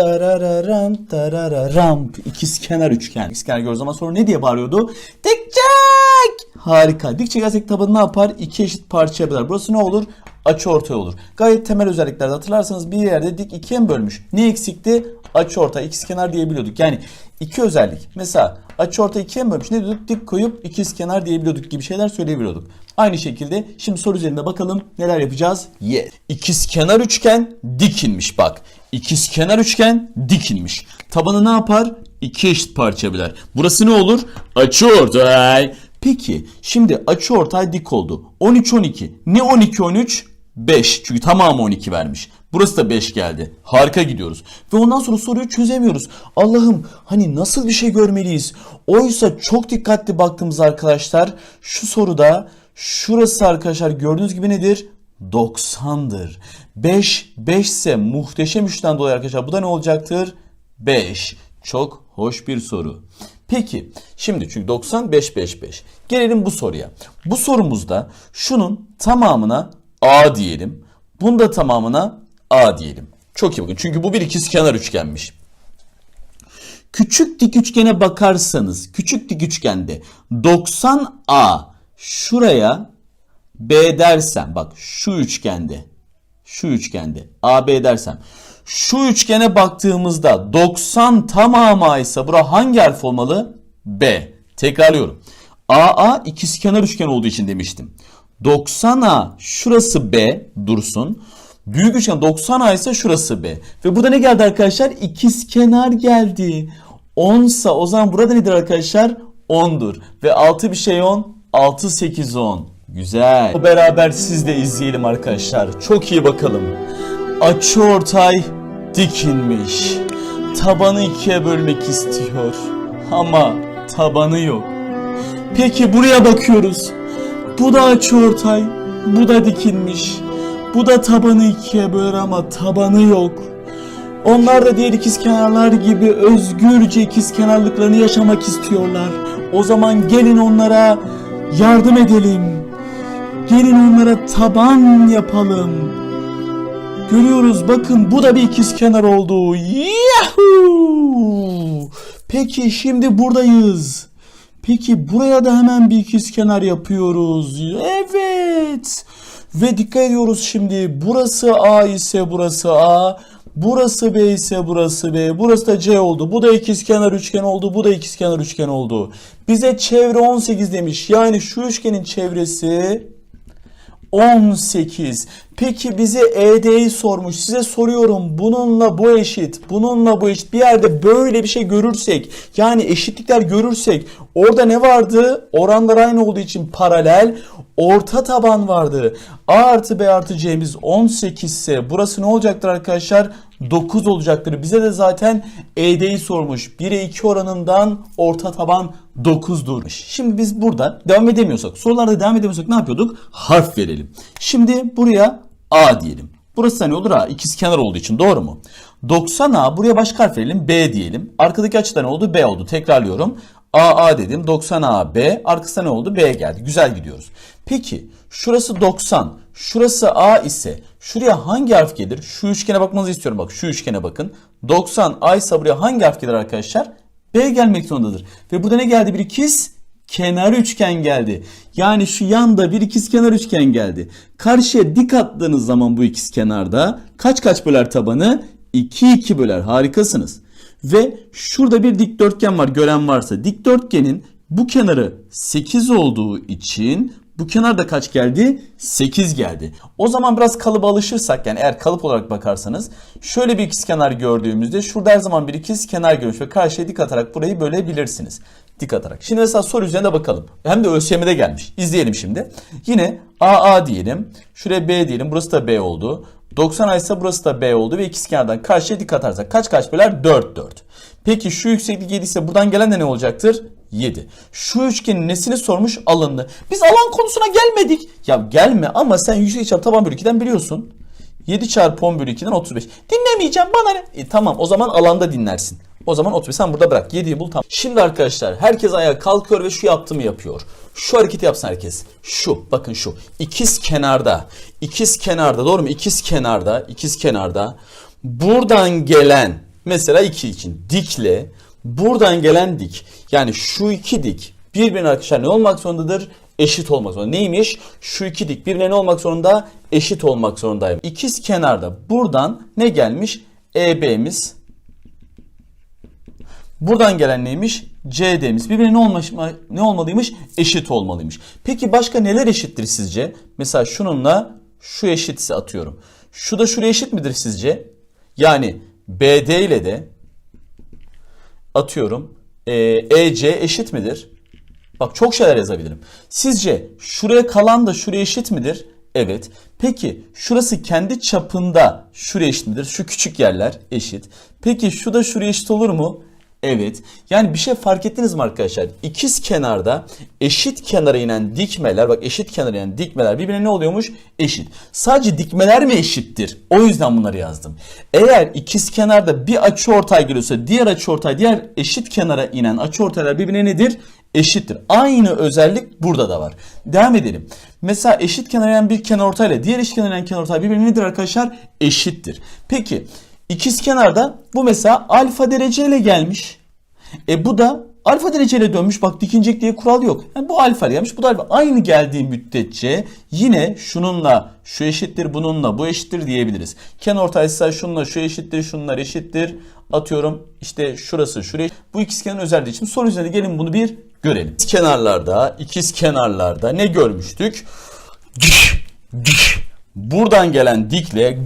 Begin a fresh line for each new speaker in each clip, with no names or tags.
Darararam, darararam. İkiz kenar üçgen. İkiz kenar gördüğü zaman sonra ne diye bağırıyordu? Dikçek! Harika. Dik çekersek tabanı ne yapar? İki eşit parçaya böler. Burası ne olur? Açı ortay olur. Gayet temel özelliklerde hatırlarsanız bir yerde dik ikiye mi bölmüş? Ne eksikti? Açı ortay, ikiz kenar diyebiliyorduk. Yani iki özellik. Mesela açı ortay ikiye mi bölmüş? Ne diyorduk? Dik koyup ikiz kenar diyebiliyorduk gibi şeyler söyleyebiliyorduk. Aynı şekilde şimdi soru üzerinde bakalım neler yapacağız? Yes. İkiz kenar üçgen dikinmiş bak. İkiz kenar üçgen dikinmiş. Tabanı ne yapar? İki eşit parça böler. Burası ne olur? Açı ortay. Peki şimdi açı ortay dik oldu. 13 12. Ne 12 13? 5. Çünkü tamamı 12 vermiş. Burası da 5 geldi. Harika gidiyoruz. Ve ondan sonra soruyu çözemiyoruz. Allah'ım hani nasıl bir şey görmeliyiz? Oysa çok dikkatli baktığımız arkadaşlar şu soruda şurası arkadaşlar gördüğünüz gibi nedir? 90'dır. 5 5 ise muhteşem üçten dolayı arkadaşlar bu da ne olacaktır? 5. Çok hoş bir soru. Peki şimdi çünkü 90 5 5 5. Gelelim bu soruya. Bu sorumuzda şunun tamamına A diyelim. Bunun da tamamına A diyelim. Çok iyi bakın. Çünkü bu bir ikizkenar üçgenmiş. Küçük dik üçgene bakarsanız küçük dik üçgende 90A şuraya B dersem bak şu üçgende şu üçgende AB dersem şu üçgene baktığımızda 90 tamamı ise bura hangi harf olmalı? B. Tekrarlıyorum. AA ikizkenar üçgen olduğu için demiştim. 90A şurası B dursun. Büyük üçgen 90A ise şurası B. Ve burada ne geldi arkadaşlar? İkizkenar geldi. 10 ise o zaman burada nedir arkadaşlar? 10'dur. Ve 6 bir şey 10. 6 8 10. Güzel. Beraber siz de izleyelim arkadaşlar. Çok iyi bakalım. Açı ortay dikinmiş. Tabanı ikiye bölmek istiyor. Ama tabanı yok. Peki buraya bakıyoruz. Bu da açıortay, bu da dikilmiş. Bu da tabanı ikiye böler ama tabanı yok. Onlar da diğer ikizkenarlar gibi özgürce ikizkenarlıklarını yaşamak istiyorlar. O zaman gelin onlara yardım edelim. Gelin onlara taban yapalım. Görüyoruz bakın bu da bir ikizkenar oldu. Yahoo! Peki şimdi buradayız. Peki buraya da hemen bir ikizkenar yapıyoruz. Evet. Ve dikkat ediyoruz şimdi. Burası A ise burası A. Burası B ise burası B. Burası da C oldu. Bu da ikizkenar üçgen oldu. Bu da ikizkenar üçgen oldu. Bize çevre 18 demiş. Yani şu üçgenin çevresi 18. Peki bize ED'yi sormuş. Size soruyorum bununla bu eşit, bununla bu eşit. Bir yerde böyle bir şey görürsek, yani eşitlikler görürsek orada ne vardı? Oranlar aynı olduğu için paralel orta taban vardı. A artı B artı C'miz 18 ise burası ne olacaktır arkadaşlar? 9 olacaktır. Bize de zaten ED'yi sormuş. 1'e 2 oranından orta taban 9'dur. Şimdi biz burada devam edemiyorsak, sorularda devam edemiyorsak ne yapıyorduk? Harf verelim. Şimdi buraya A diyelim. Burası da ne olur A? İkizkenar olduğu için doğru mu? 90A buraya başka harf verelim B diyelim. Arkadaki açıda ne oldu? B oldu. Tekrarlıyorum. AA dedim. 90A B. Arkasında ne oldu? B geldi. Güzel gidiyoruz. Peki şurası 90. Şurası A ise şuraya hangi harf gelir? Şu üçgene bakmanızı istiyorum. Bak şu üçgene bakın. 90 A ise buraya hangi harf gelir arkadaşlar? B gelmek zorundadır. Ve burada ne geldi? Bir ikiz kenar üçgen geldi. Yani şu yanda bir ikiz kenar üçgen geldi. Karşıya dik attığınız zaman bu ikiz kenarda kaç kaç böler tabanı? 2 2 böler. Harikasınız. Ve şurada bir dikdörtgen var gören varsa. Dikdörtgenin bu kenarı 8 olduğu için bu kenarda kaç geldi? 8 geldi. O zaman biraz kalıba alışırsak yani eğer kalıp olarak bakarsanız şöyle bir ikizkenar gördüğümüzde şurada her zaman bir ikizkenar görmüş ve karşıya dik atarak burayı bölebilirsiniz. Dik atarak. Şimdi mesela soru üzerine bakalım. Hem de ÖSYM'de gelmiş. İzleyelim şimdi. Yine AA diyelim. Şuraya B diyelim. Burası da B oldu. 90 A ise burası da B oldu ve ikizkenardan karşıya dik atarsak kaç kaç böler? 4 4. Peki şu yükseklik 7 ise buradan gelen de ne olacaktır? 7. Şu üçgenin nesini sormuş? Alanını. Biz alan konusuna gelmedik. Ya gelme ama sen yüksek çarpı taban bölü 2'den biliyorsun. 7 çarpı 10 bölü 2'den 35. Dinlemeyeceğim bana ne? E, tamam o zaman alanda dinlersin. O zaman 35 sen burada bırak. 7'yi bul tamam. Şimdi arkadaşlar herkes ayağa kalkıyor ve şu yaptığımı yapıyor. Şu hareketi yapsın herkes. Şu bakın şu. İkiz kenarda. ikiz kenarda doğru mu? İkiz kenarda. ikiz kenarda. Buradan gelen Mesela 2 için dikle buradan gelen dik yani şu iki dik birbirine arkadaşlar ne olmak zorundadır? Eşit olmak zorunda. Neymiş? Şu iki dik birbirine ne olmak zorunda? Eşit olmak zorundayım. İkiz kenarda buradan ne gelmiş? EB'miz Buradan gelen neymiş? CD'miz. Birbirine ne, olmuş, ne olmalıymış? Eşit olmalıymış. Peki başka neler eşittir sizce? Mesela şununla şu eşitse atıyorum. Şu da şuraya eşit midir sizce? Yani BD ile de atıyorum e, EC eşit midir? Bak çok şeyler yazabilirim. Sizce şuraya kalan da şuraya eşit midir? Evet. Peki şurası kendi çapında şuraya eşit midir? Şu küçük yerler eşit. Peki şu da şuraya eşit olur mu? Evet. Yani bir şey fark ettiniz mi arkadaşlar? İkiz kenarda eşit kenara inen dikmeler, bak eşit kenara inen dikmeler birbirine ne oluyormuş? Eşit. Sadece dikmeler mi eşittir? O yüzden bunları yazdım. Eğer ikiz kenarda bir açı ortay geliyorsa diğer açı ortay, diğer eşit kenara inen açı ortaylar birbirine nedir? Eşittir. Aynı özellik burada da var. Devam edelim. Mesela eşit kenara inen bir kenar ortayla diğer eşit kenara inen kenar ortay birbirine nedir arkadaşlar? Eşittir. Peki İkiz kenarda bu mesela alfa dereceyle gelmiş. E bu da alfa dereceyle dönmüş. Bak dikinecek diye kural yok. Yani bu alfa gelmiş. Bu da alfa. Aynı geldiği müddetçe yine şununla şu eşittir bununla bu eşittir diyebiliriz. Kenar ortaysa şununla şu eşittir şunlar eşittir. Atıyorum işte şurası şuraya. Bu ikizkenar özelliği için soru üzerinde gelin bunu bir görelim. İkiz kenarlarda ikiz kenarlarda ne görmüştük? Buradan gelen dikle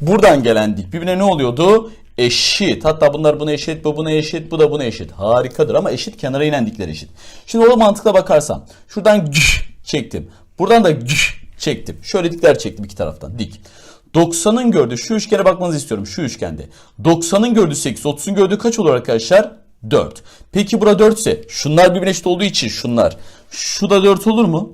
Buradan gelen dik birbirine ne oluyordu? Eşit. Hatta bunlar buna eşit, bu buna eşit, bu da buna eşit. Harikadır ama eşit kenara inen dikler eşit. Şimdi o mantıkla bakarsam şuradan çektim. Buradan da çektim. Şöyle dikler çektim iki taraftan. Dik. 90'ın gördüğü şu üçgene bakmanızı istiyorum şu üçgende. 90'ın gördüğü 8, 30'un gördüğü kaç olur arkadaşlar? 4. Peki bura 4 ise şunlar birbirine eşit olduğu için şunlar. Şu da 4 olur mu?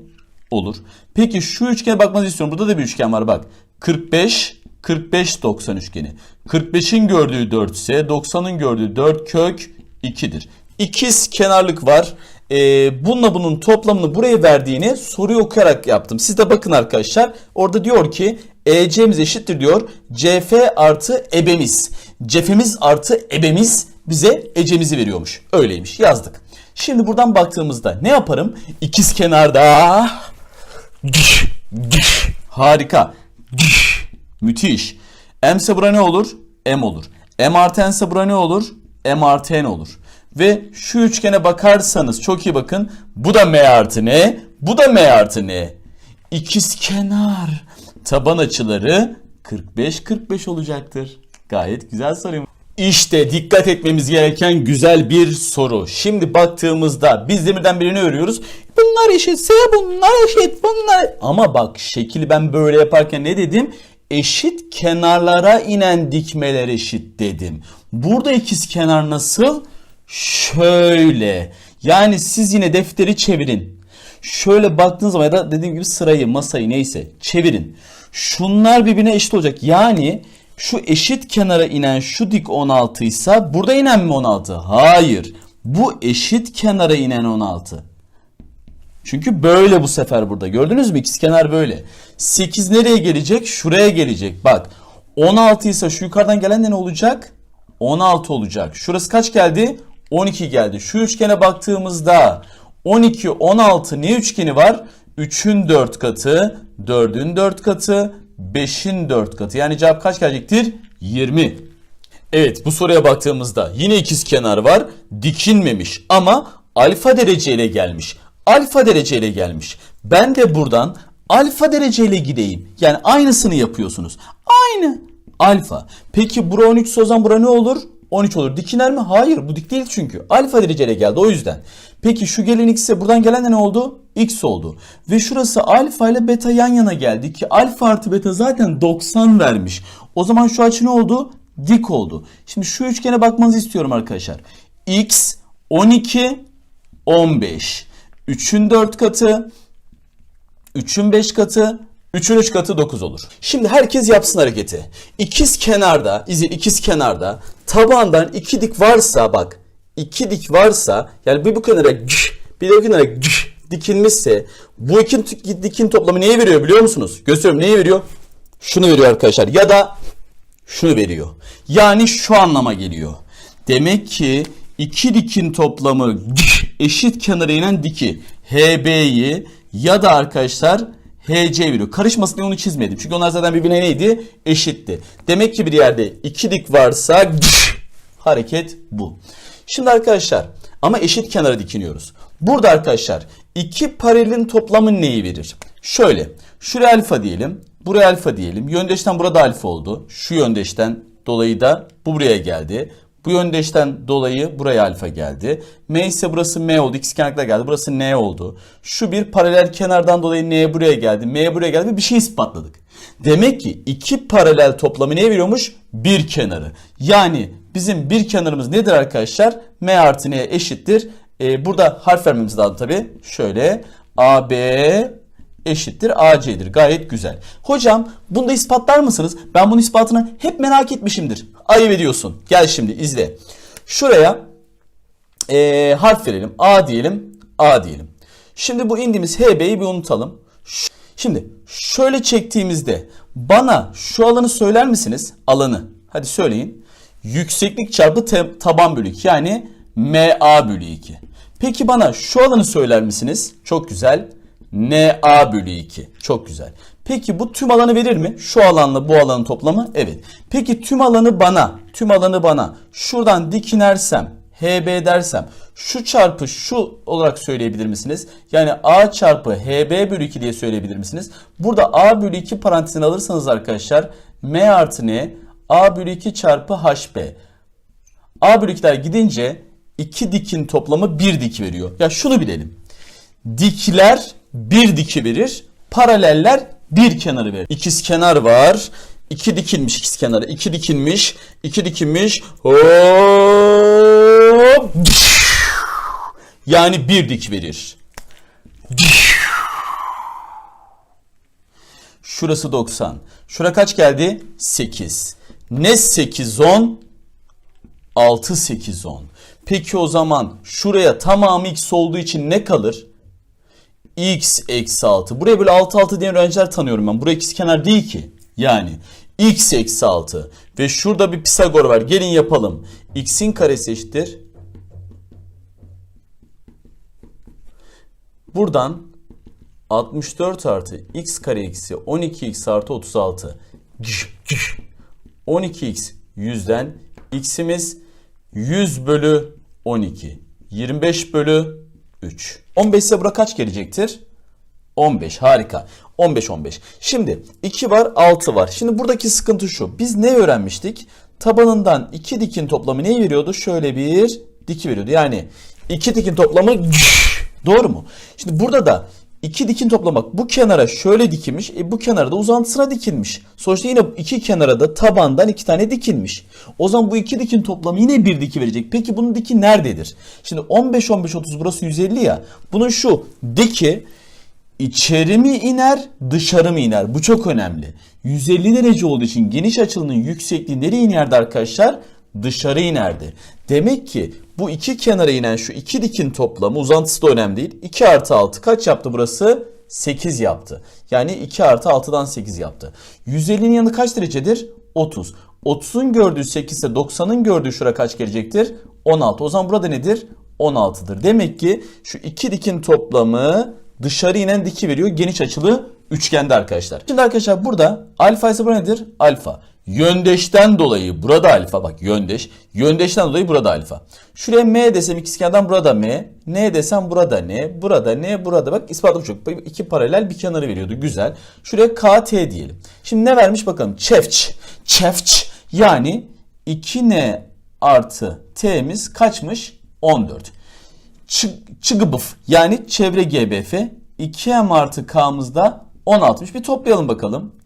Olur. Peki şu üçgene bakmanızı istiyorum. Burada da bir üçgen var bak. 45 45-90 üçgeni. 45'in gördüğü 4 ise 90'ın gördüğü 4 kök 2'dir. İkiz kenarlık var. Ee, bununla bunun toplamını buraya verdiğini soruyu okuyarak yaptım. Siz de bakın arkadaşlar. Orada diyor ki EC'miz eşittir diyor. CF artı ebemiz. Cefemiz artı ebemiz bize ecemizi veriyormuş. Öyleymiş yazdık. Şimdi buradan baktığımızda ne yaparım? İkiz kenarda harika Müthiş. M ise ne olur? M olur. M artı N ise ne olur? M artı N olur. Ve şu üçgene bakarsanız çok iyi bakın. Bu da M artı N. Bu da M artı N. İkiz kenar. Taban açıları 45-45 olacaktır. Gayet güzel soru. İşte dikkat etmemiz gereken güzel bir soru. Şimdi baktığımızda biz demirden birini örüyoruz. Bunlar eşitse bunlar eşit bunlar. Ama bak şekil ben böyle yaparken ne dedim? Eşit kenarlara inen dikmeler eşit dedim. Burada ikiz kenar nasıl? Şöyle. Yani siz yine defteri çevirin. Şöyle baktığınız zaman ya da dediğim gibi sırayı, masayı neyse çevirin. Şunlar birbirine eşit olacak. Yani şu eşit kenara inen şu dik 16 ise burada inen mi 16? Hayır. Bu eşit kenara inen 16. Çünkü böyle bu sefer burada. Gördünüz mü? İkizkenar böyle. 8 nereye gelecek? Şuraya gelecek. Bak 16 ise şu yukarıdan gelen de ne olacak? 16 olacak. Şurası kaç geldi? 12 geldi. Şu üçgene baktığımızda 12, 16 ne üçgeni var? 3'ün 4 katı, 4'ün 4 katı, 5'in 4 katı. Yani cevap kaç gelecektir? 20. Evet bu soruya baktığımızda yine ikiz kenar var. Dikinmemiş ama alfa dereceyle gelmiş alfa dereceyle gelmiş. Ben de buradan alfa dereceyle gideyim. Yani aynısını yapıyorsunuz. Aynı. Alfa. Peki bura 13 o zaman bura ne olur? 13 olur. Dikiner mi? Hayır bu dik değil çünkü. Alfa dereceyle geldi o yüzden. Peki şu gelen x ise buradan gelen de ne oldu? X oldu. Ve şurası alfa ile beta yan yana geldi ki alfa artı beta zaten 90 vermiş. O zaman şu açı ne oldu? Dik oldu. Şimdi şu üçgene bakmanızı istiyorum arkadaşlar. X 12 15. 3'ün 4 katı, 3'ün 5 katı, 3'ün 3 katı 9 olur. Şimdi herkes yapsın hareketi. İkiz kenarda, izin ikiz kenarda tabandan iki dik varsa bak, iki dik varsa yani bir bu kenara bir de bu kenara dikilmişse bu iki dikin toplamı neyi veriyor biliyor musunuz? Gösteriyorum neyi veriyor? Şunu veriyor arkadaşlar. Ya da şunu veriyor. Yani şu anlama geliyor. Demek ki iki dikin toplamı eşit kenara inen diki HB'yi ya da arkadaşlar HC veriyor. Karışmasın diye onu çizmedim. Çünkü onlar zaten birbirine neydi? Eşitti. Demek ki bir yerde iki dik varsa hareket bu. Şimdi arkadaşlar ama eşit kenara dikiniyoruz. Burada arkadaşlar iki paralelin toplamı neyi verir? Şöyle şuraya alfa diyelim. Buraya alfa diyelim. Yöndeşten burada alfa oldu. Şu yöndeşten dolayı da bu buraya geldi. Bu yöndeşten dolayı buraya alfa geldi. M ise burası M oldu. İkisi kenarda geldi. Burası N oldu. Şu bir paralel kenardan dolayı N buraya geldi. M buraya geldi ve bir şey ispatladık. Demek ki iki paralel toplamı ne veriyormuş? Bir kenarı. Yani bizim bir kenarımız nedir arkadaşlar? M artı N eşittir. Ee, burada harf vermemiz lazım tabii. Şöyle AB eşittir AC'dir. Gayet güzel. Hocam bunu da ispatlar mısınız? Ben bunun ispatını hep merak etmişimdir. Ayıp ediyorsun. Gel şimdi izle. Şuraya eee, harf verelim. A diyelim. A diyelim. Şimdi bu indiğimiz HB'yi bir unutalım. Şimdi şöyle çektiğimizde bana şu alanı söyler misiniz? Alanı. Hadi söyleyin. Yükseklik çarpı taban bölü 2 yani MA bölü 2. Peki bana şu alanı söyler misiniz? Çok güzel. NA bölü 2. Çok güzel. Peki bu tüm alanı verir mi? Şu alanla bu alanın toplamı? Evet. Peki tüm alanı bana, tüm alanı bana şuradan dik inersem, HB dersem şu çarpı şu olarak söyleyebilir misiniz? Yani A çarpı HB bölü 2 diye söyleyebilir misiniz? Burada A bölü 2 parantezini alırsanız arkadaşlar M artı N A bölü 2 çarpı HB. A bölü 2'ler gidince iki dikin toplamı bir dik veriyor. Ya şunu bilelim. Dikler bir diki verir. Paraleller bir kenarı verir. İkiz kenar var. İki dikilmiş ikiz kenarı. İki dikinmiş. iki dikinmiş. Hop. Yani bir dik verir. Şurası 90. Şura kaç geldi? 8. Ne 8 10? 6 8 10. Peki o zaman şuraya tamamı x olduğu için ne kalır? X eksi 6. Buraya böyle 6 6 diyen öğrenciler tanıyorum ben. Buraya ikisi kenar değil ki. Yani x eksi 6. Ve şurada bir Pisagor var. Gelin yapalım. x'in karesi eşittir. Buradan 64 artı x kare eksi 12x artı 36. 12x 100'den x'imiz 100 bölü 12. 25 bölü 3. 15 ise bura kaç gelecektir? 15 harika. 15 15. Şimdi 2 var 6 var. Şimdi buradaki sıkıntı şu. Biz ne öğrenmiştik? Tabanından 2 dikin toplamı neyi veriyordu? Şöyle bir diki veriyordu. Yani 2 dikin toplamı doğru mu? Şimdi burada da iki dikin toplamak bu kenara şöyle dikilmiş. E bu kenara da uzantısına dikilmiş. Sonuçta yine iki kenara da tabandan iki tane dikilmiş. O zaman bu iki dikin toplamı yine bir diki verecek. Peki bunun diki nerededir? Şimdi 15 15 30 burası 150 ya. Bunun şu diki içeri mi iner dışarı mı iner? Bu çok önemli. 150 derece olduğu için geniş açılının yüksekliği nereye inerdi arkadaşlar? Dışarı inerdi. Demek ki bu iki kenara inen şu iki dikin toplamı uzantısı da önemli değil. 2 artı 6 kaç yaptı burası? 8 yaptı. Yani 2 artı 6'dan 8 yaptı. 150'nin yanı kaç derecedir? 30. 30'un gördüğü 8 ise 90'ın gördüğü şura kaç gelecektir? 16. O zaman burada nedir? 16'dır. Demek ki şu iki dikin toplamı dışarı inen diki veriyor. Geniş açılı üçgende arkadaşlar. Şimdi arkadaşlar burada alfa ise bu nedir? Alfa. Yöndeşten dolayı burada alfa bak yöndeş. Yöndeşten dolayı burada alfa. Şuraya m desem ikizkenardan burada m. n desem burada n. Burada n burada bak ispatım çok. İki paralel bir kenarı veriyordu güzel. Şuraya kt diyelim. Şimdi ne vermiş bakalım. Çefç. Çefç yani 2n artı t'miz kaçmış? 14. Çı- çıgıbıf yani çevre GBF 2m artı k'mızda 16'mış. Bir toplayalım bakalım.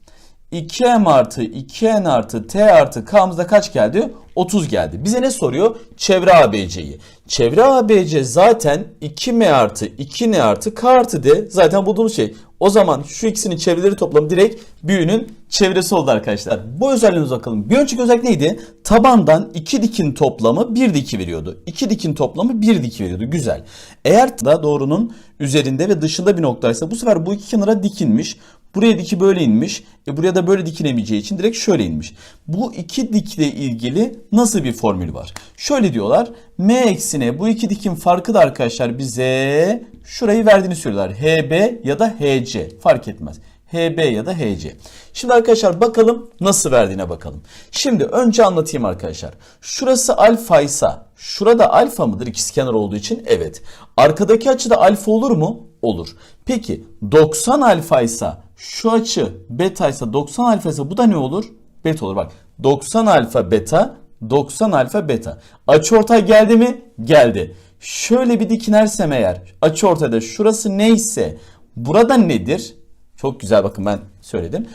2m artı 2n artı t artı k'mızda kaç geldi? 30 geldi. Bize ne soruyor? Çevre ABC'yi. Çevre ABC zaten 2m artı 2n artı k artı d zaten bulduğumuz şey. O zaman şu ikisinin çevreleri toplamı direkt büyünün çevresi oldu arkadaşlar. Bu özelliğimize bakalım. Bir önceki özellik neydi? Tabandan iki dikin toplamı bir diki veriyordu. İki dikin toplamı bir diki veriyordu. Güzel. Eğer da doğrunun üzerinde ve dışında bir noktaysa bu sefer bu iki kenara dikinmiş. Buraya diki böyle inmiş. E buraya da böyle dikilemeyeceği için direkt şöyle inmiş. Bu iki dikle ilgili nasıl bir formül var? Şöyle diyorlar. M eksine bu iki dikin farkı da arkadaşlar bize şurayı verdiğini söylüyorlar. HB ya da HC fark etmez. HB ya da HC. Şimdi arkadaşlar bakalım nasıl verdiğine bakalım. Şimdi önce anlatayım arkadaşlar. Şurası alfa ise şurada alfa mıdır ikizkenar olduğu için? Evet. Arkadaki açı da alfa olur mu? Olur. Peki 90 alfa ise şu açı beta ise 90 alfa ise bu da ne olur? Beta olur bak. 90 alfa beta 90 alfa beta. Açı ortay geldi mi? Geldi. Şöyle bir dikinersem eğer açı ortada şurası neyse burada nedir? Çok güzel bakın ben söyledim.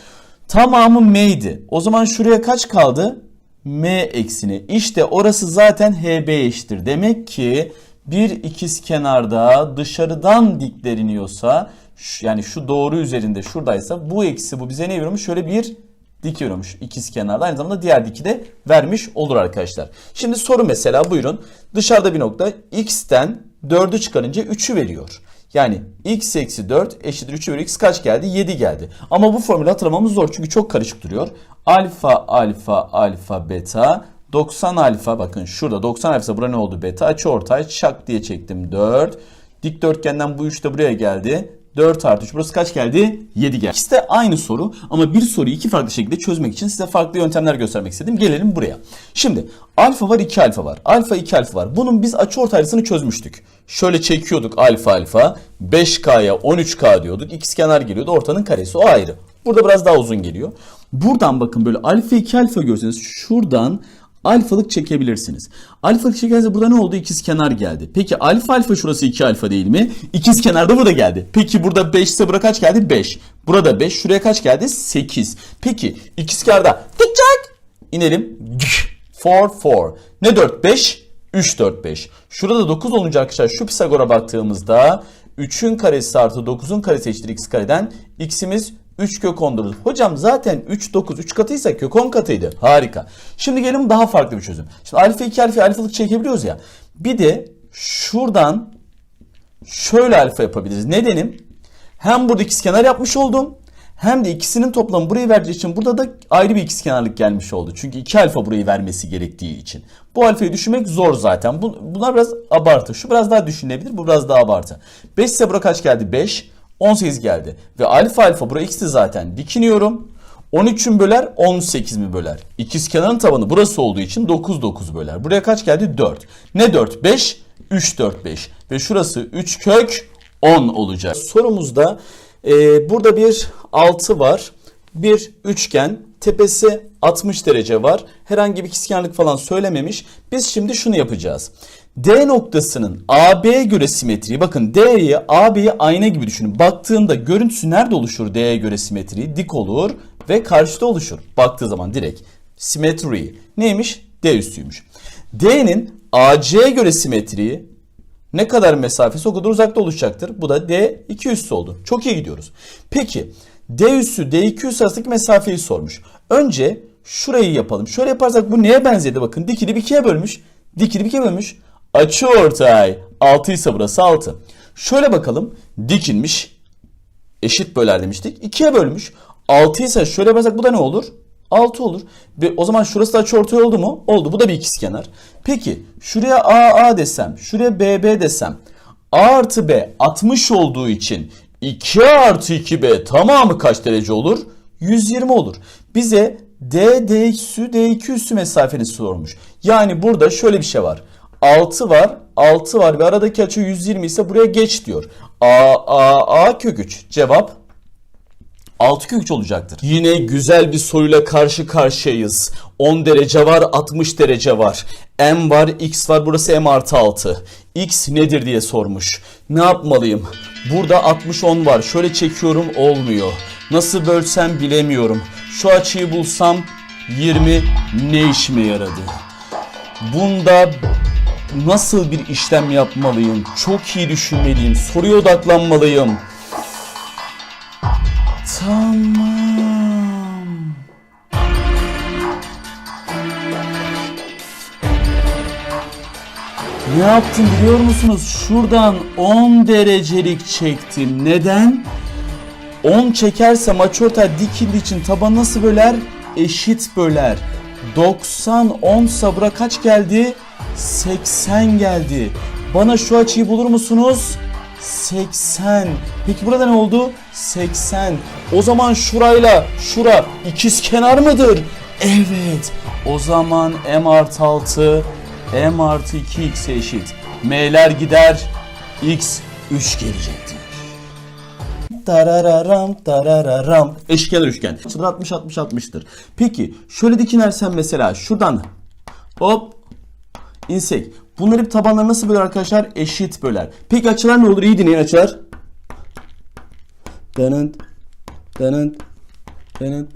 Tamamı m'ydi. O zaman şuraya kaç kaldı? m eksini. İşte orası zaten hb eşittir. Demek ki bir ikiz kenarda dışarıdan dikleriniyorsa şu- yani şu doğru üzerinde şuradaysa bu eksi bu bize ne veriyormuş? Şöyle bir dik veriyormuş ikiz kenarda. Aynı zamanda diğer diki de vermiş olur arkadaşlar. Şimdi soru mesela buyurun. Dışarıda bir nokta x'ten 4'ü çıkarınca 3'ü veriyor. Yani x eksi 4 eşittir 3 bölü x kaç geldi? 7 geldi. Ama bu formülü hatırlamamız zor çünkü çok karışık duruyor. Alfa alfa alfa beta 90 alfa bakın şurada 90 alfa bura ne oldu beta açı ortay şak diye çektim 4. Dikdörtgenden bu 3 de buraya geldi. 4 artı 3 burası kaç geldi? 7 geldi. İkisi de aynı soru ama bir soruyu iki farklı şekilde çözmek için size farklı yöntemler göstermek istedim. Gelelim buraya. Şimdi alfa var 2 alfa var. Alfa 2 alfa var. Bunun biz açı ortaylısını çözmüştük. Şöyle çekiyorduk alfa alfa 5K'ya 13K diyorduk. İkizkenar geliyordu ortanın karesi o ayrı. Burada biraz daha uzun geliyor. Buradan bakın böyle alfa 2 alfa görseniz şuradan alfalık çekebilirsiniz. Alfalık çekerse burada ne oldu? İkiz kenar geldi. Peki alfa alfa şurası 2 alfa değil mi? İkiz kenarda burada geldi. Peki burada 5 ise buraya kaç geldi? 5. Burada 5. Şuraya kaç geldi? 8. Peki ikiz kenarda tıkçak inelim. 4 4. Ne 4 5? 3 4 5. Şurada 9 olunca arkadaşlar şu Pisagor'a baktığımızda 3'ün karesi artı 9'un karesi eşittir x kareden x'imiz 3 kök 10'dur. Hocam zaten 3 9 3 katıysa kök 10 katıydı. Harika. Şimdi gelin daha farklı bir çözüm. Şimdi alfa 2 alfa alfalık çekebiliyoruz ya. Bir de şuradan şöyle alfa yapabiliriz. Nedenim? Hem burada ikizkenar yapmış oldum. Hem de ikisinin toplamı burayı verdiği için burada da ayrı bir ikizkenarlık gelmiş oldu. Çünkü 2 alfa burayı vermesi gerektiği için. Bu alfayı düşünmek zor zaten. Bu, bunlar biraz abartı. Şu biraz daha düşünülebilir. Bu biraz daha abartı. 5 ise buraya kaç geldi? 5. 18 geldi. Ve alfa alfa buraya x'ti zaten. Dikiniyorum. 13'ün böler 18 mi böler? İkizkenarın tabanı burası olduğu için 9 9 böler. Buraya kaç geldi? 4. Ne 4? 5. 3 4 5. Ve şurası 3 kök 10 olacak. Sorumuzda e, burada bir 6 var. Bir üçgen. Tepesi 60 derece var. Herhangi bir ikizkenarlık falan söylememiş. Biz şimdi şunu yapacağız. D noktasının AB göre simetriği bakın D'yi AB'yi ayna gibi düşünün. Baktığında görüntüsü nerede oluşur D'ye göre simetriği? Dik olur ve karşıda oluşur. Baktığı zaman direkt simetri neymiş? D üstüymüş. D'nin AC'ye göre simetriği ne kadar mesafesi o kadar uzakta oluşacaktır. Bu da D 2 üssü oldu. Çok iyi gidiyoruz. Peki D üssü D 2 üssü arasındaki mesafeyi sormuş. Önce şurayı yapalım. Şöyle yaparsak bu neye benzedi? Bakın dikili bir ikiye bölmüş. Dikili bir ikiye bölmüş. Açı ortay 6 ise burası 6. Şöyle bakalım. Dikinmiş. Eşit böler demiştik. 2'ye bölmüş. 6 ise şöyle yaparsak bu da ne olur? 6 olur. Ve o zaman şurası da açıortay oldu mu? Oldu. Bu da bir ikizkenar. Peki şuraya AA desem, şuraya BB desem. A artı B 60 olduğu için 2 artı 2B tamamı kaç derece olur? 120 olur. Bize D, D üssü, D 2 üssü mesafeni sormuş. Yani burada şöyle bir şey var. 6 var, 6 var ve aradaki açı 120 ise buraya geç diyor. A, A, A kök 3. Cevap 6 kök 3 olacaktır. Yine güzel bir soruyla karşı karşıyayız. 10 derece var, 60 derece var. M var, X var, burası M artı 6. X nedir diye sormuş. Ne yapmalıyım? Burada 60 10 var. Şöyle çekiyorum olmuyor. Nasıl bölsem bilemiyorum. Şu açıyı bulsam 20 ne işime yaradı? Bunda nasıl bir işlem yapmalıyım? Çok iyi düşünmeliyim. Soruya odaklanmalıyım. Tamam. Ne yaptım biliyor musunuz? Şuradan 10 derecelik çektim. Neden? 10 çekersem açıortay dikildiği için tabanı nasıl böler? Eşit böler. 90 10 sabra kaç geldi? 80 geldi. Bana şu açıyı bulur musunuz? 80. Peki burada ne oldu? 80. O zaman şurayla şura ikiz kenar mıdır? Evet. O zaman m artı 6 m artı 2x eşit. M'ler gider. x 3 gelecektir. Tarararam tarararam. Eşkenar üçgen. 60 60 60'tır. Peki şöyle dikinersen mesela şuradan hop insek. Bunları hep tabanları nasıl böler arkadaşlar? Eşit böler. Peki açılar ne olur? İyi dinleyin açılar. Dınınt, dınınt, dınınt,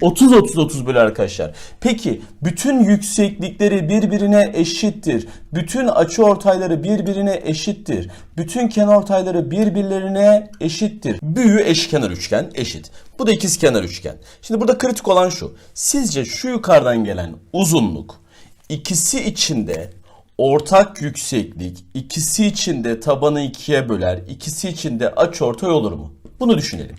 30 30 30 bölü arkadaşlar. Peki bütün yükseklikleri birbirine eşittir. Bütün açı ortayları birbirine eşittir. Bütün kenar ortayları birbirlerine eşittir. Büyü eşkenar üçgen eşit. Bu da ikizkenar üçgen. Şimdi burada kritik olan şu. Sizce şu yukarıdan gelen uzunluk ikisi içinde ortak yükseklik ikisi için de tabanı ikiye böler, ikisi için de açıortay olur mu? Bunu düşünelim.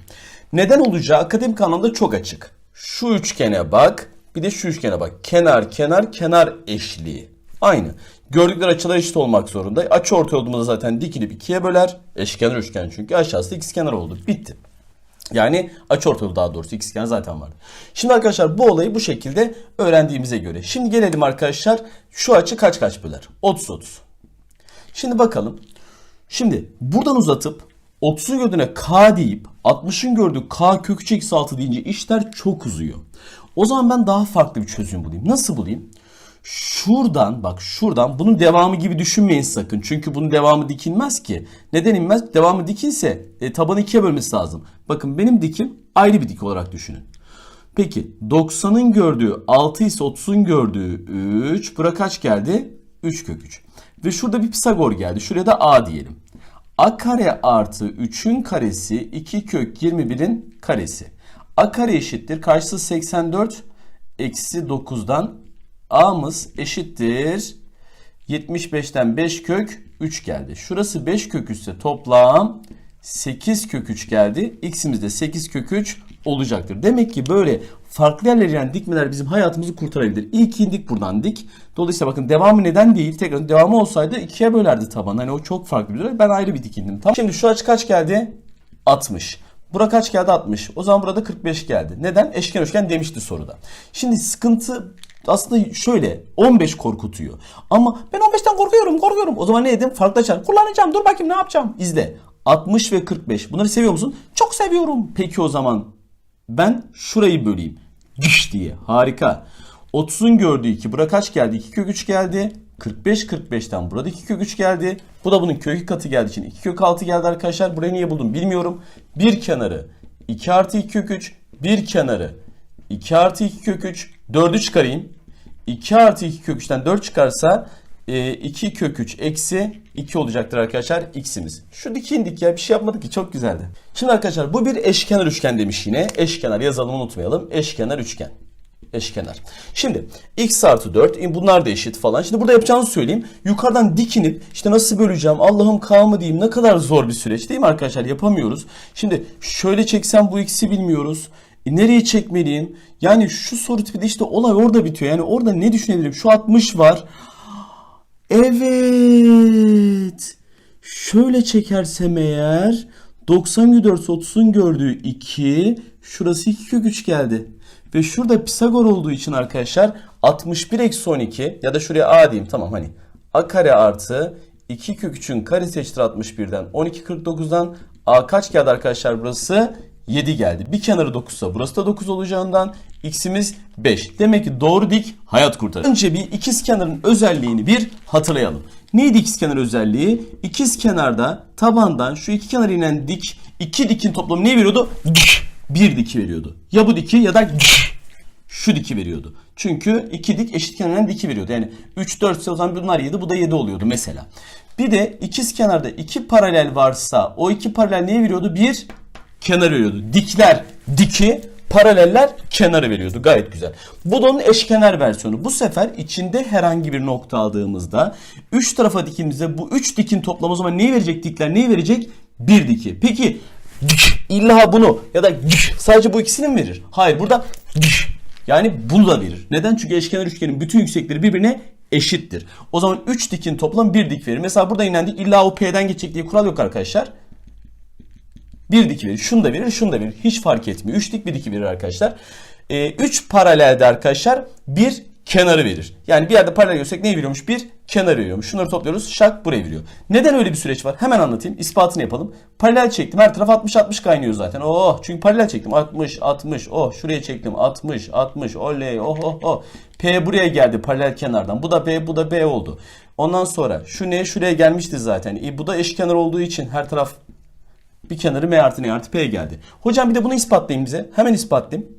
Neden olacağı akademik anlamda çok açık. Şu üçgene bak, bir de şu üçgene bak. Kenar, kenar, kenar eşliği. Aynı. Gördükleri açılar eşit olmak zorunda. Açı ortay olduğumuzda zaten dikilip ikiye böler. Eşkenar üçgen çünkü aşağısı ikizkenar oldu. Bitti. Yani açıortay daha doğrusu ikizkenar zaten vardı. Şimdi arkadaşlar bu olayı bu şekilde öğrendiğimize göre. Şimdi gelelim arkadaşlar şu açı kaç kaç böler? 30 30. Şimdi bakalım. Şimdi buradan uzatıp 30'un gördüğüne k deyip 60'ın gördüğü k kök 3 eksi 6 deyince işler çok uzuyor. O zaman ben daha farklı bir çözüm bulayım. Nasıl bulayım? Şuradan bak şuradan bunun devamı gibi düşünmeyin sakın. Çünkü bunun devamı dikilmez ki. Neden inmez? Devamı dikilse e, tabanı ikiye bölmesi lazım. Bakın benim dikim ayrı bir dik olarak düşünün. Peki 90'ın gördüğü 6 ise 30'un gördüğü 3. Bura kaç geldi? 3 kök 3. Ve şurada bir Pisagor geldi. Şuraya da A diyelim. A kare artı 3'ün karesi 2 kök 21'in karesi. A kare eşittir. Karşısı 84 eksi 9'dan A'mız eşittir. 75'ten 5 kök 3 geldi. Şurası 5 kök 3 ise toplam 8 kök 3 geldi. X'imiz de 8 kök 3 olacaktır. Demek ki böyle farklı yerlere yani dikmeler bizim hayatımızı kurtarabilir. İlk indik buradan dik. Dolayısıyla bakın devamı neden değil? Tekrar devamı olsaydı ikiye bölerdi taban. Hani o çok farklı bir durum. Ben ayrı bir dik indim. Tamam. Şimdi şu açı kaç geldi? 60. Bura kaç geldi? 60. O zaman burada 45 geldi. Neden? Eşken üçgen demişti soruda. Şimdi sıkıntı aslında şöyle 15 korkutuyor. Ama ben 15'ten korkuyorum korkuyorum. O zaman ne dedim? Farklı açar. Kullanacağım dur bakayım ne yapacağım. İzle. 60 ve 45. Bunları seviyor musun? Çok seviyorum. Peki o zaman ben şurayı böleyim. Düş diye. Harika. 30'un gördüğü 2. Bura kaç geldi? 2 kök 3 geldi. 45 45'ten burada 2 kök 3 geldi. Bu da bunun kök 2 katı geldiği için 2 kök 6 geldi arkadaşlar. Burayı niye buldum bilmiyorum. Bir kenarı 2 artı 2 kök 3. Bir kenarı 2 artı 2 kök 3. 4'ü çıkarayım. 2 artı 2 kök 3'ten 4 çıkarsa 2 kök 3 eksi 2 olacaktır arkadaşlar x'imiz. Şu dik indik ya bir şey yapmadık ki çok güzeldi. Şimdi arkadaşlar bu bir eşkenar üçgen demiş yine. Eşkenar yazalım unutmayalım. Eşkenar üçgen. Eşkenar. Şimdi x artı 4 e, bunlar da eşit falan. Şimdi burada yapacağınızı söyleyeyim. Yukarıdan dikinip işte nasıl böleceğim Allah'ım k mı diyeyim ne kadar zor bir süreç değil mi arkadaşlar yapamıyoruz. Şimdi şöyle çeksem bu x'i bilmiyoruz. E nereye çekmeliyim? Yani şu soru tipi de işte olay orada bitiyor. Yani orada ne düşünebilirim? Şu 60 var. Evet. Şöyle çekersem eğer 90 4 30'un gördüğü 2 şurası 2 kök 3 geldi. Ve şurada Pisagor olduğu için arkadaşlar 61 eksi 12 ya da şuraya A diyeyim tamam hani A kare artı 2 kök 3'ün karesi eşittir 61'den 12 49'dan A kaç geldi arkadaşlar burası? 7 geldi. Bir kenarı 9 ise burası da 9 olacağından x'imiz 5. Demek ki doğru dik hayat kurtarır. Önce bir ikiz kenarın özelliğini bir hatırlayalım. Neydi ikiz kenar özelliği? İkiz kenarda tabandan şu iki kenar inen dik iki dikin toplamı ne veriyordu? Bir diki veriyordu. Ya bu diki ya da şu diki veriyordu. Çünkü iki dik eşit kenarın diki veriyordu. Yani 3 4 ise o zaman bunlar 7 bu da 7 oluyordu mesela. Bir de ikiz kenarda iki paralel varsa o iki paralel neye veriyordu? Bir kenar veriyordu. Dikler diki, Paraleller kenarı veriyordu. Gayet güzel. Bu da onun eşkenar versiyonu. Bu sefer içinde herhangi bir nokta aldığımızda 3 tarafa dikimizde bu 3 dikin toplamı o zaman neyi verecek dikler? Neyi verecek? Bir diki. Peki illa bunu ya da sadece bu ikisini mi verir? Hayır burada yani bunu da verir. Neden? Çünkü eşkenar üçgenin bütün yüksekleri birbirine eşittir. O zaman 3 dikin toplam 1 dik verir. Mesela burada inendik illa o P'den geçecek diye kural yok arkadaşlar. Bir dik verir. Şunu da verir, şunu da verir. Hiç fark etmiyor. 3 dik bir diki verir arkadaşlar. 3 paralelde arkadaşlar bir kenarı verir. Yani bir yerde paralel görsek neyi veriyormuş? Bir kenarı veriyormuş. Şunları topluyoruz. Şak buraya veriyor. Neden öyle bir süreç var? Hemen anlatayım. İspatını yapalım. Paralel çektim. Her taraf 60-60 kaynıyor zaten. Oh çünkü paralel çektim. 60 60 oh şuraya çektim. 60 60 oley oh oh oh. P buraya geldi paralel kenardan. Bu da B bu da B oldu. Ondan sonra şu ne şuraya gelmişti zaten. E, bu da eşkenar olduğu için her taraf bir kenarı M artı N artı P geldi. Hocam bir de bunu ispatlayın bize. Hemen ispatlayayım.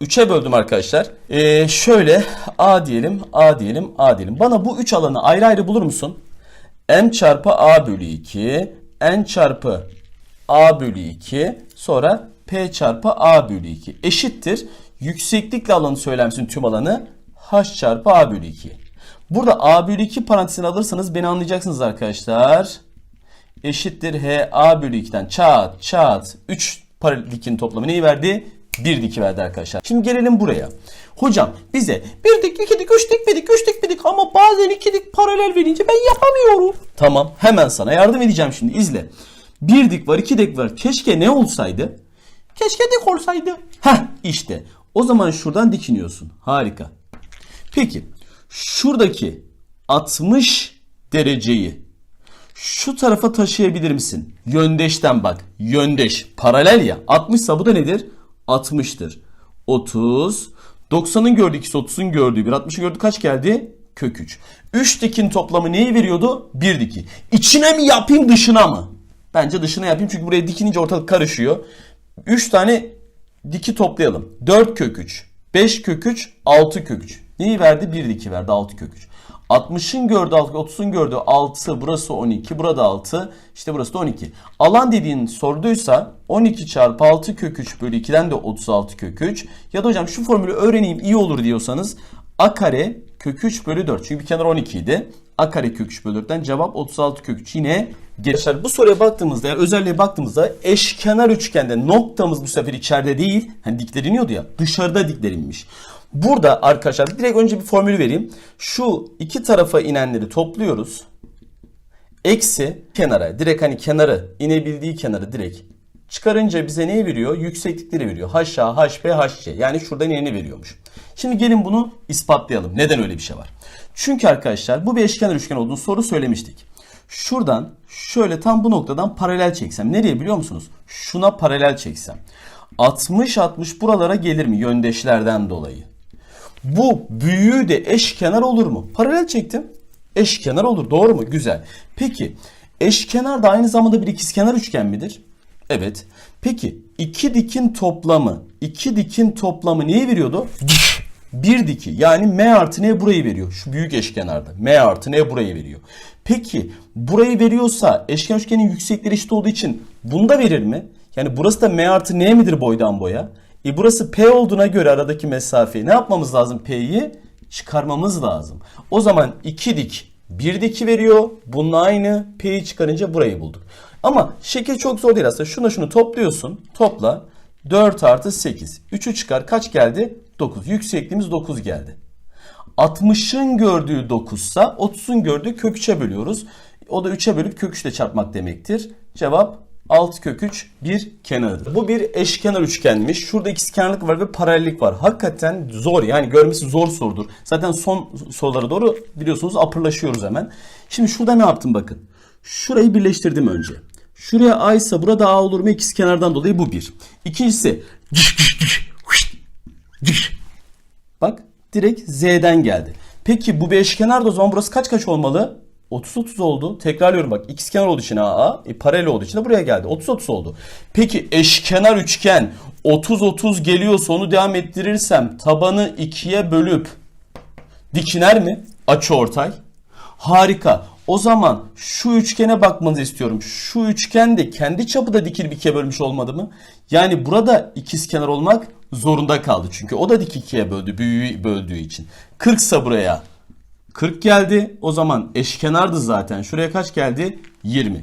3'e böldüm arkadaşlar. Ee, şöyle A diyelim, A diyelim, A diyelim. Bana bu 3 alanı ayrı ayrı bulur musun? M çarpı A bölü 2, N çarpı A bölü 2, sonra P çarpı A bölü 2 eşittir. Yükseklikle alanı söylemsin tüm alanı H çarpı A bölü 2. Burada A bölü 2 parantezini alırsanız beni anlayacaksınız arkadaşlar eşittir H A bölü 2'den çat çat 3 paralel dikin toplamı neyi verdi? 1 diki verdi arkadaşlar. Şimdi gelelim buraya. Hocam bize 1 dik, 2 dik, 3 dik, 1 dik, 3 dik, 1 dik ama bazen 2 dik paralel verince ben yapamıyorum. Tamam hemen sana yardım edeceğim şimdi izle. 1 dik var 2 dik var. Keşke ne olsaydı? Keşke dik olsaydı. Heh işte. O zaman şuradan dikiniyorsun. Harika. Peki şuradaki 60 dereceyi şu tarafa taşıyabilir misin? Yöndeşten bak. Yöndeş. Paralel ya. 60 ise bu da nedir? 60'tır. 30. 90'ın gördüğü ikisi 30'un gördüğü bir. 60'ın gördüğü kaç geldi? Kök 3. 3 dikin toplamı neyi veriyordu? 1 diki. İçine mi yapayım dışına mı? Bence dışına yapayım çünkü buraya dikinince ortalık karışıyor. 3 tane diki toplayalım. 4 kök 3. 5 kök 3. 6 kök 3. Neyi verdi? 1 diki verdi. 6 kök 3. 60'ın gördüğü 6, 30'un gördüğü 6, burası 12, burada 6, işte burası da 12. Alan dediğin sorduysa 12 çarpı 6 kök 3 bölü 2'den de 36 kök 3. Ya da hocam şu formülü öğreneyim iyi olur diyorsanız a kare kök 3 bölü 4. Çünkü bir kenar 12 idi. a kare kök 3 bölü 4'ten cevap 36 kök 3 yine Gençler bu soruya baktığımızda yani özelliğe baktığımızda eşkenar üçgende noktamız bu sefer içeride değil. Hani dikler iniyordu ya dışarıda dikler inmiş. Burada arkadaşlar direkt önce bir formülü vereyim. Şu iki tarafa inenleri topluyoruz. Eksi kenara direkt hani kenarı inebildiği kenarı direkt çıkarınca bize neyi veriyor? Yükseklikleri veriyor. HA, HP, HC. Yani şuradan ineni veriyormuş. Şimdi gelin bunu ispatlayalım. Neden öyle bir şey var? Çünkü arkadaşlar bu bir eşkenar üçgen olduğunu soru söylemiştik. Şuradan şöyle tam bu noktadan paralel çeksem. Nereye biliyor musunuz? Şuna paralel çeksem. 60-60 buralara gelir mi yöndeşlerden dolayı? Bu büyüğü de eşkenar olur mu? Paralel çektim. Eşkenar olur. Doğru mu? Güzel. Peki eşkenar da aynı zamanda bir ikizkenar üçgen midir? Evet. Peki iki dikin toplamı, iki dikin toplamı neyi veriyordu? Bir diki yani M artı N burayı veriyor. Şu büyük eşkenarda. M artı N burayı veriyor. Peki burayı veriyorsa eşkenar üçgenin yüksekleri eşit olduğu için bunu da verir mi? Yani burası da M artı N midir boydan boya? E burası P olduğuna göre aradaki mesafeyi ne yapmamız lazım? P'yi çıkarmamız lazım. O zaman iki dik bir diki veriyor. Bunun aynı P'yi çıkarınca burayı bulduk. Ama şekil çok zor değil aslında. Şuna şunu topluyorsun. Topla. 4 artı 8. 3'ü çıkar. Kaç geldi? 9. Yüksekliğimiz 9 geldi. 60'ın gördüğü 9 ise 30'un gördüğü kök 3'e bölüyoruz. O da 3'e bölüp kök 3 ile çarpmak demektir. Cevap 6 kök 3 bir kenarıdır. Bu bir eşkenar üçgenmiş. Şurada ikizkenarlık var ve paralellik var. Hakikaten zor yani görmesi zor sorudur. Zaten son sorulara doğru biliyorsunuz apırlaşıyoruz hemen. Şimdi şurada ne yaptım bakın. Şurayı birleştirdim önce. Şuraya A ise burada A olur mu? İkizkenardan dolayı bu bir. İkincisi Bak direkt Z'den geldi. Peki bu bir eşkenar da o zaman burası kaç kaç olmalı? 30-30 oldu. Tekrarlıyorum bak. Xkenar olduğu için AA, e, paralel olduğu için de buraya geldi. 30-30 oldu. Peki eşkenar üçgen 30-30 geliyor sonu devam ettirirsem tabanı 2'ye bölüp dikiner mi? Açı ortay. Harika. O zaman şu üçgene bakmanızı istiyorum. Şu üçgen de kendi çapı da dikil bir ikiye bölmüş olmadı mı? Yani burada ikiz kenar olmak zorunda kaldı. Çünkü o da dik ikiye böldü. Büyüğü böldüğü için. 40 ise buraya 40 geldi. O zaman eşkenardı zaten. Şuraya kaç geldi? 20.